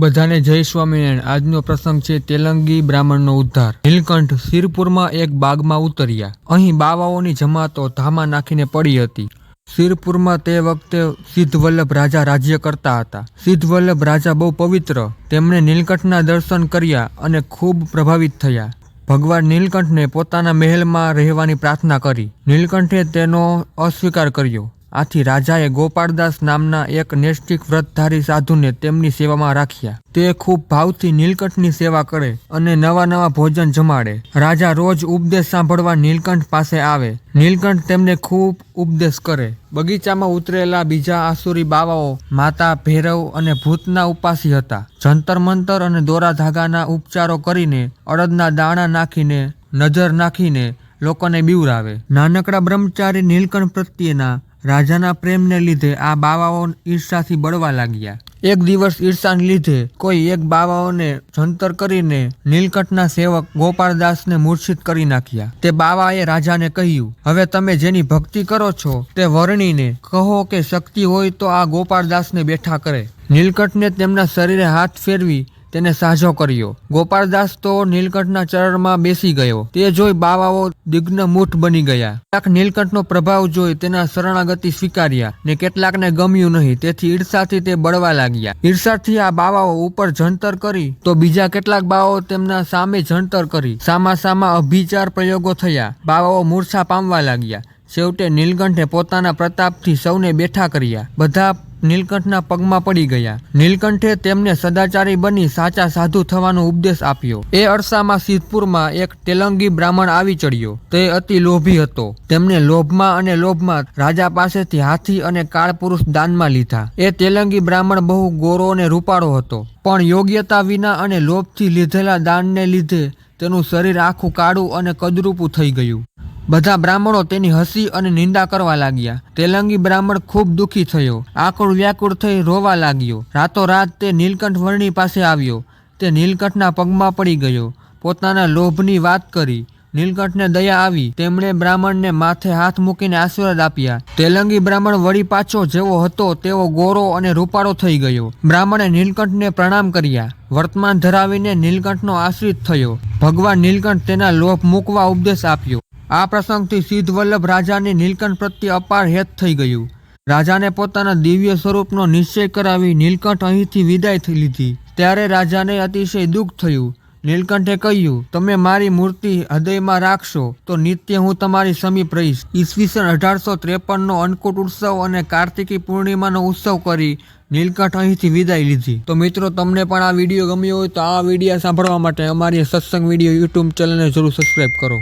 બધાને જય સ્વામિનારાયણ. આજનો પ્રસંગ છે તેલંગી બ્રાહ્મણનો ઉદ્ધાર. નીલકંઠ સિરપુરમાં એક બાગમાં ઉતર્યા. અહીં બાવાઓની જમાતો ધામા નાખીને પડી હતી. સિરપુરમાં તે વખતે સિદ્ધવલ્લભ રાજા રાજ્ય કરતા હતા. સિદ્ધવલ્લભ રાજા બહુ પવિત્ર. તેમણે નીલકંઠના દર્શન કર્યા અને ખૂબ પ્રભાવિત થયા. ભગવાન નીલકંઠને પોતાના મહેલમાં રહેવાની પ્રાર્થના કરી. નીલકંઠે તેનો અસ્વીકાર કર્યો. આથી રાજાએ ગોપાળદાસ નામના એક નૈષ્ઠિક વ્રતધારી સાધુને તેમની સેવામાં રાખ્યા. તે ખૂબ ભાવથી નીલકંઠની સેવા કરે અને નવા નવા ભોજન જમાડે. રાજા રોજ ઉપદેશ સાંભળવા નીલકંઠ પાસે આવે. નીલકંઠ તેમને ખૂબ ઉપદેશ કરે. બગીચામાં ઉતરેલા બીજા આસુરી બાવાઓ, માતા ભૈરવ અને ભૂતના ઉપાસી હતા. જંતર મંતર અને દોરા ધાગાના ઉપચારો કરીને અડદના દાણા નાખીને, નજર નાખીને લોકોને બીવરાવે. નાનકડા બ્રહ્મચારી નીલકંઠ પ્રત્યેના રાજાના પ્રેમને લીધે આ બાવાઓ ઈર્ષાથી બળવા લાગ્યા. એક દિવસ ઈર્ષાને લીધે કોઈ એક બાવાઓને જંતર કરીને નીલકંઠના સેવક ગોપાળદાસને મૂર્છિત કરી નાખ્યા. તે બાવાએ રાજાને કહ્યું, હવે તમે જેની ભક્તિ કરો છો તે વર્ણીને કહો કે શક્તિ હોય તો આ ગોપાળદાસને બેઠા કરે. નીલકંઠને તેમના શરીરે હાથ ફેરવી તેને સાજો કર્યો. ગોપાળદાસ તો નીલકંઠના ચરણમાં બેસી ગયો. તે જોઈ બાવાઓ દિગ્ન મૂઠ બની ગયા. કેટલાક નીલકંઠનો પ્રભાવ જોઈ તેના શરણાગતિ સ્વીકાર્યા ને કેટલાકને ગમ્યું નહીં. તેથી ઈર્ષાથી તે બળવા લાગ્યા. ઈર્ષાથી આ બાવાઓ ઉપર જંતર કરી તો બીજા કેટલાક બાવાઓ તેમના સામે જંતર કરી. સામા સામા અભિચાર પ્રયોગો થયા. બાવાઓ મૂર્છા પામવા લાગ્યા. છેવટે નીલકંઠે પોતાના પ્રતાપથી સૌને બેઠા કર્યા. બધા નીલકંઠના પગમાં પડી ગયા. નીલકંઠે તેમને સદાચારી બની સાચા સાધુ થવાનો ઉપદેશ આપ્યો. એ અરસામાં સિદ્ધપુરમાં એક તેલંગી બ્રાહ્મણ આવી ચડ્યો. તે અતિ લોભી હતો. તેમને લોભમાં અને લોભમાં રાજા પાસેથી હાથી અને કાળપુરુષ દાનમાં લીધા. એ તેલંગી બ્રાહ્મણ બહુ ગોરો અને રૂપાળો હતો. પણ યોગ્યતા વિના અને લોભથી લીધેલા દાનને લીધે તેનું શરીર આખું કાળું અને કદરૂપું થઈ ગયું. બધા બ્રાહ્મણો તેની હસી અને નિંદા કરવા લાગ્યા. તેલંગી બ્રાહ્મણ ખૂબ દુઃખી થયો. આકુળ વ્યાકુળ થઈ રોવા લાગ્યો. રાતોરાત તે નીલકંઠ વર્ણી પાસે આવ્યો. તે નીલકંઠના પગમાં પડી ગયો. પોતાના લોભની વાત કરી. નીલકંઠને દયા આવી. તેમણે બ્રાહ્મણને માથે હાથ મૂકીને આશીર્વાદ આપ્યા. તેલંગી બ્રાહ્મણ વળી પાછો જેવો હતો તેવો ગોરો અને રૂપાળો થઈ ગયો. બ્રાહ્મણે નીલકંઠને પ્રણામ કર્યા. વર્તમાન ધરાવીને નીલકંઠનો આશ્રિત થયો. ભગવાન નીલકંઠ તેના લોભ મૂકવા ઉપદેશ આપ્યો. આ પ્રસંગથી સિદ્ધવલ્લભ રાજાની નીલકંઠ પ્રત્યે અપાર હેત થઈ ગયું. રાજાને પોતાના દિવ્ય સ્વરૂપનો નિશ્ચય કરાવી નીલકંઠ અહીંથી વિદાય થઈ લીધી. ત્યારે રાજાને અતિશય દુઃખ થયું. નીલકંઠે કહ્યું, તમે મારી મૂર્તિ હૃદયમાં રાખશો તો નિત્ય હું તમારી સમીપ રહીશ. ઈસવીસન અઢારસો ત્રેપનનો અન્નકૂટ ઉત્સવ અને કાર્તિકી પૂર્ણિમાનો ઉત્સવ કરી નીલકંઠ અહીંથી વિદાય લીધી. તો મિત્રો, તમને પણ આ વીડિયો ગમ્યો હોય તો આ વીડિયો સાંભળવા માટે અમારી સત્સંગ વીડિયો યુટ્યુબ ચેનલને જરૂર સબસ્ક્રાઈબ કરો.